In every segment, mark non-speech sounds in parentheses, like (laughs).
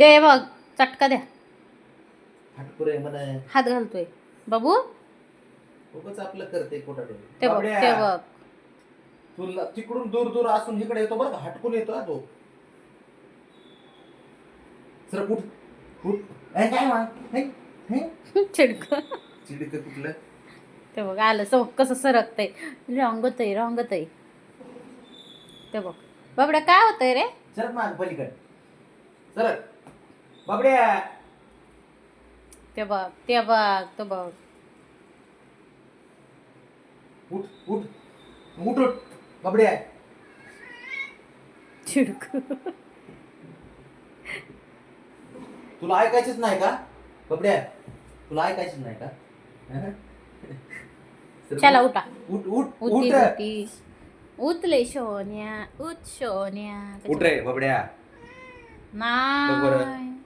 ते बघ चटका द्या. हात घालतोय. बाबू? उगाच आपलं करते ते बघ ते बघ. तुला तिकडून दूर दूर असून इकडे येतो बरं हटकून येतो तो. सर कुठ कुठ ए, काय मा? (laughs) चिडक. चिडीचं कुठलं? ते बघ आलं सो कसं सरकतंय. रंगतय रंगतय. ते बघ. बाबड्या काय होतंय रे? सर माग पलीकडे. सर बाबड्या. ते बघ ते बघ तो बघ. उठ उठ. उठ उठ बाबड्या. चिडक. तुला ऐकायचंच नाही का? बाबड्या तुला ऐकायचंच नाही का? हं? चला उठा. उठ. उठ उठी उठ उठी. उतले शोन्या उठ शोन्या उठ रे बाबड्या. बघ बरं. नाही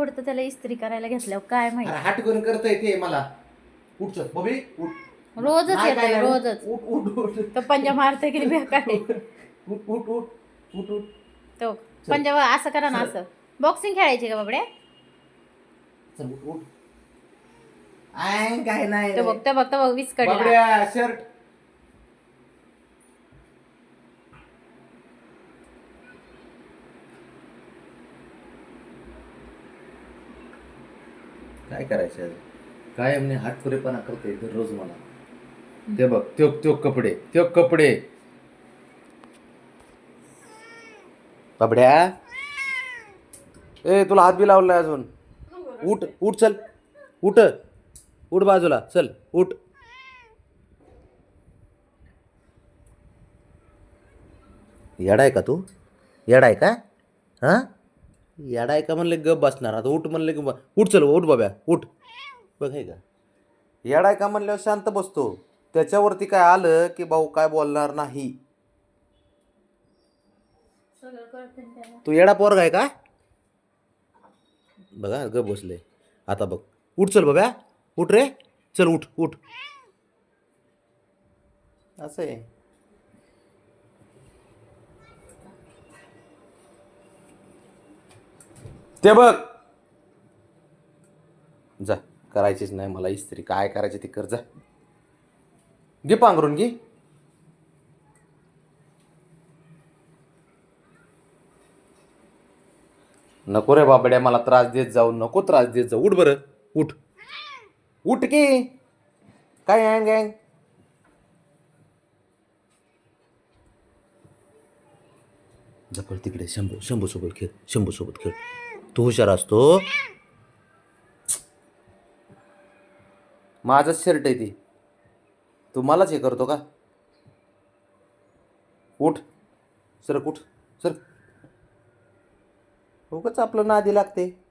आवडतं त्याला इस्त्री करायला घेतल्यावर काय अरे माहिती हाट करून करता येते मला. उठ चल बबी उठ. रोजच नाही काय येतोय नाही. रोजच उठ उठ उठ. तो पंजा मारतोय किती बेकार? आहे (laughs) उठ उठ उठ उठ उठ. तो पंजा असं करा ना असं. बॉक्सिंग खेळायची का बाबड्या? चल उठ उठ. आय काय नाही तो बघ तो बघ तो बघ वीसकडे बाबड्या शर्ट काय करायचं? काय म्हणे हातपुरेपणा करते दररोज मला. ते बघ त्यो त्यो कपडे त्यो कपडे. बाबड्या. ए तुला हात बी लावलाय अजून. उठ उठ चल. उठ. उठ बाजूला. चल उठ. येडाय का तू? येडाय का? हां? येडाय का म्हणले गप बसणार. आता उठ म्हणले की उठ चल उठ बाब्या उठ. बघ हे का येडाय का म्हणल्यावर शांत बसतो. त्याच्यावरती काय आलं की भाऊ काय बोलणार नाही. तू येडा पोरग आहे का? बघा गप बसले. आता बघ. उठ चल बाब्या. उठ रे. चल उठ उठ. असं आहे. ते बघ. जा करायचीच नाही मला इस्त्री. काय करायची ती कर जा. घे पांघरून घे. नको रे बाबड्या मला त्रास देत जाऊ नको त्रास देत जाऊ. उठ बरं. उठ. उठ की. काय हँग हँग जपळ तिकडे. शंभू शंभू सोबत खेळ शंभू सोबत खेळ. तू हुशार असतो. माझंच शर्ट आहे ती. तू मलाच हे करतो का? उठ. सर कुठ सर. उगाच आपलं नादी लागते.